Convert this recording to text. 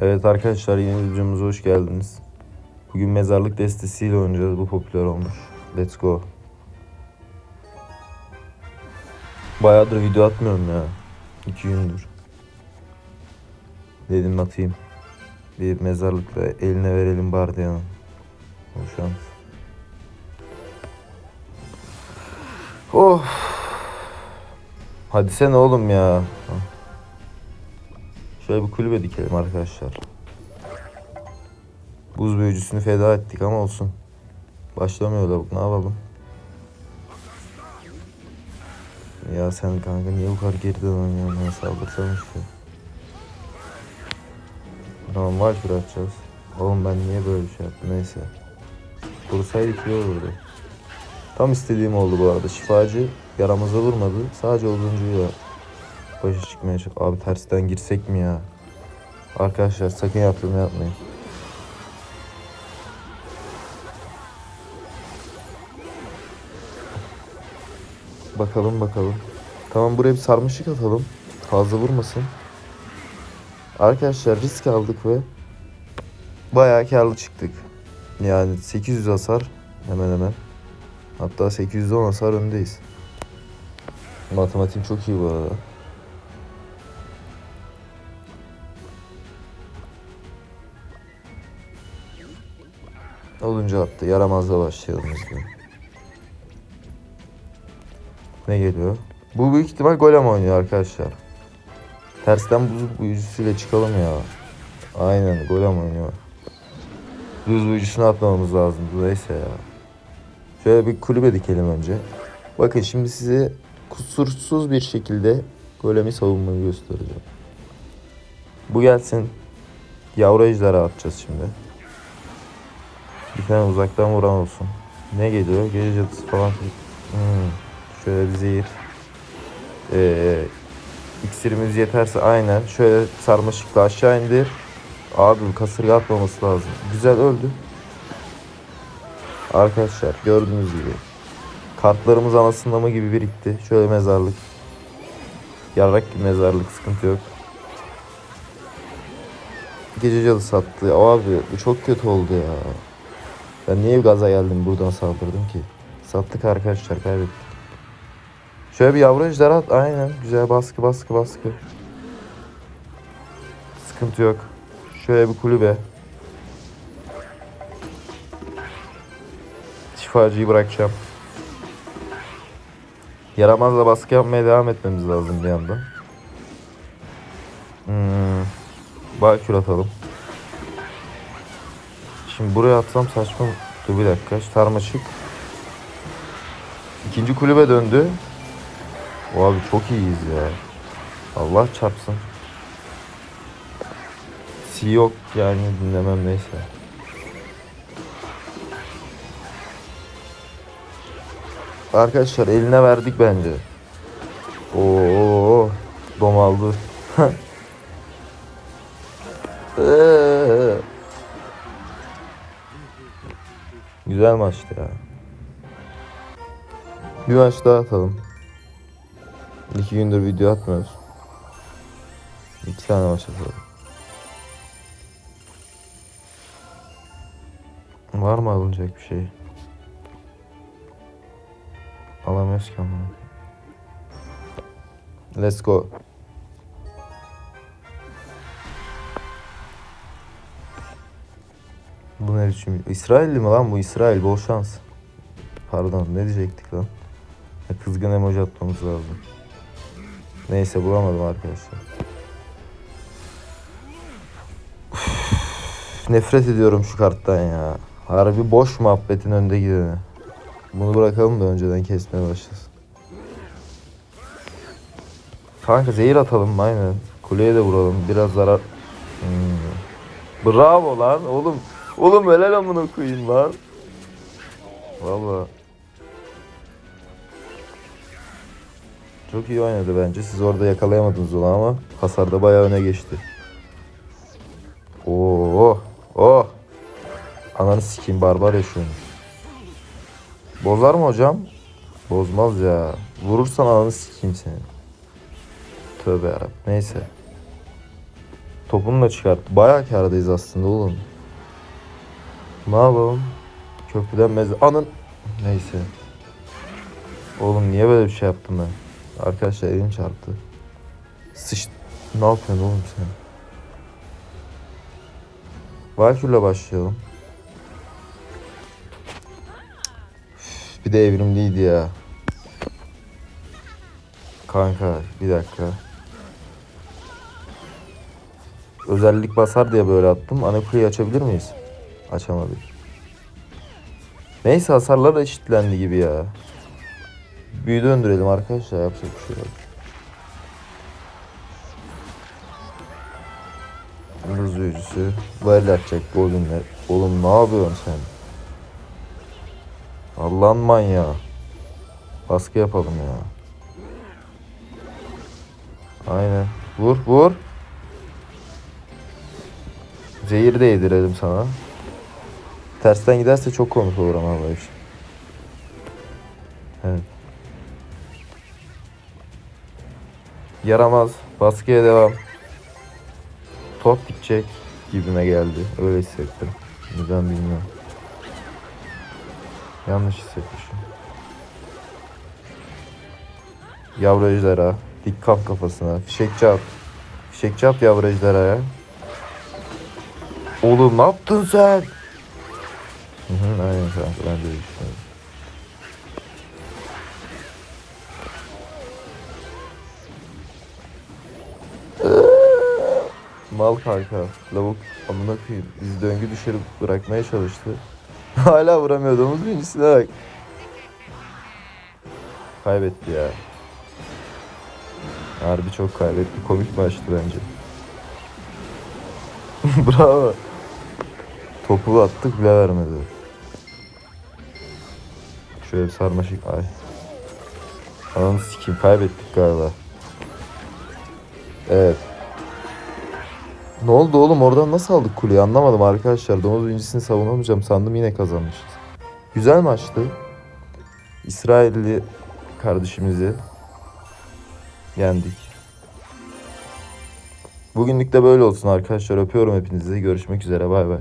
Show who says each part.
Speaker 1: Evet arkadaşlar yeni videomuza hoş geldiniz. Bugün mezarlık destesiyle oynayacağız. Bu popüler olmuş. Let's go. Bayağıdır video atmıyorum ya. İki gündür. Dedim atayım. Bir mezarlıkla eline verelim Bardyan'ın. O şans. Oh. Hadi sen oğlum ya. Şöyle bir kulübe dikelim arkadaşlar. Buz büyücüsünü feda ettik ama olsun. Başlamıyor lavuk ne yapalım? Ya sen kanka niye bu kadar geriden oynuyorsun ya saldırsana işte. Tamam var atacağız. Oğlum ben niye böyle bir şey yaptım neyse. Vursaydık iyi olurdu. Tam istediğim oldu bu arada. Şifacı yaramıza vurmadı. Sadece oduncuyla başa çıkmaya çalış. Abi tersten girsek mi ya? Arkadaşlar sakın yaptığımı yapmayın. Bakalım bakalım. Tamam buraya bir sarmaşık atalım. Fazla vurmasın. Arkadaşlar risk aldık ve bayağı karlı çıktık. Yani 800 hasar hemen hemen. Hatta 810 hasar öndeyiz. Matematiğim çok iyi bu arada. Olunca attı. Yaramazla başlayalım biz. Ne geliyor? Bu büyük ihtimal golem oynuyor arkadaşlar. Tersten buz büyücüsüyle çıkalım ya. Aynen golem oynuyor. Buz büyücüsünü atmamamız lazım. Neyse ya. Şöyle bir kulübe dikelim önce. Bakın şimdi size kusursuz bir şekilde golemi savunmayı göstereceğim. Bu gelsin. Yavru ejderha atacağız şimdi. Bir uzaktan vuran olsun. Ne geliyor? Gece cadısı falan. Hmm. Şöyle bir zehir. Ee, iksirimiz yeterse aynen. Şöyle sarmaşıkla aşağı indir. Abi kasırga atmaması lazım. Güzel öldü. Arkadaşlar gördüğünüz gibi. Kartlarımız anasında mı gibi birikti. Şöyle mezarlık. Yarrak gibi mezarlık sıkıntı yok. Gece cadı sattı. Abi bu çok kötü oldu ya. Ben niye gaza geldim buradan saldırdım ki? Sattık arkadaşlar kaybettik. Şöyle bir yavru ejderha. Aynen. Güzel baskı baskı baskı. Sıkıntı yok. Şöyle bir kulübe. Şifacıyı bırakacağım. Yaramazla baskı yapmaya devam etmemiz lazım bir yandan. Hmm. Bakür atalım. Şimdi buraya atsam saçma. Dur bir dakika. Sarmaşık. İkinci kulübe döndü. O abi çok iyiyiz ya. Allah çarpsın. Si yok yani dinlemem neyse. Arkadaşlar eline verdik bence. Oo, domaldı. Eee. Güzel maçtı ya. Bir maç daha atalım. İki gündür video atmıyoruz. İki tane maç atalım. Var mı alınacak bir şey? Alamıyoruz ki ama. Let's go. Bu ne biçim? İsrailli mi lan bu? İsrail bol şans. Pardon ne diyecektik lan? Ha, Kızgın emoji atmamız lazım. Neyse bulamadım arkadaşlar. Üf, nefret ediyorum şu karttan ya. Harbi boş muhabbetin önde gideni. Bunu bırakalım da önceden kesmeye başlasın. Kanka zehir atalım aynen. Kuleye de vuralım. Biraz zarar. Hmm. Bravo lan oğlum. Oğlum helal amına koyayım lan. Valla. Çok iyi oynadı bence. Siz orada yakalayamadınız onu ama hasarda bayağı öne geçti. Oo, oh. Ananı sikeyim barbar yaşıyormuş. Bozar mı hocam? Bozmaz ya. Vurursan ananı sikeyim seni. Tövbe yarabbim. Neyse. Topunu da çıkarttı. Bayağı kârdayız aslında oğlum. Yapalım? Köprüden meze... Anın... Neyse. Oğlum niye böyle bir şey yaptım ben? Arkadaşlar elim çarptı. Sıç... Ne yapıyorsun oğlum sen? Valkür'le başlayalım. Bir de evrimliydi ya. Kanka bir dakika. Özellik basar diye böyle attım. Anakuleyi açabilir miyiz? Açamadık. Neyse hasarlar eşitlendi gibi ya. Büyü döndürelim arkadaşlar yapacak bir şey yok. Ruz büyücüsü. Böyle atacak golünler. Oğlum ne yapıyorsun sen? Allah'ın manyağı. Baskı yapalım ya. Aynen. Vur vur. Zehir de yedirelim sana. Tersten giderse çok komik olur ama iş. Evet. Yaramaz. Baskıya devam. Top gidecek gibime geldi. Öyle hissettim. Neden bilmiyorum. Yanlış hissetmişim. Yavru ejderha. Dik kalk kafasına. Fişekçi at. Fişekçi at yavru ejderhaya. Oğlum ne yaptın sen? Hı hı, aynen kanka ben de düşünüyorum. Mal kanka. Lavuk amına koyayım. Bizi döngü dışarı bırakmaya çalıştı. Hala vuramıyor domuz birincisine bak. Kaybetti ya. Harbi çok kaybetti. Komik maçtı bence. Bravo. Topu attık bile vermedi. Şöyle bir sarmaşık. Ay. Ananı sikeyim kaybettik galiba. Evet. Ne oldu oğlum oradan nasıl aldık kuleyi anlamadım arkadaşlar. Domuz birincisini savunamayacağım sandım yine kazanmışız. Güzel maçtı. İsrailli kardeşimizi yendik. Bugünlük de böyle olsun arkadaşlar. Öpüyorum hepinizi. Görüşmek üzere. Bay bay.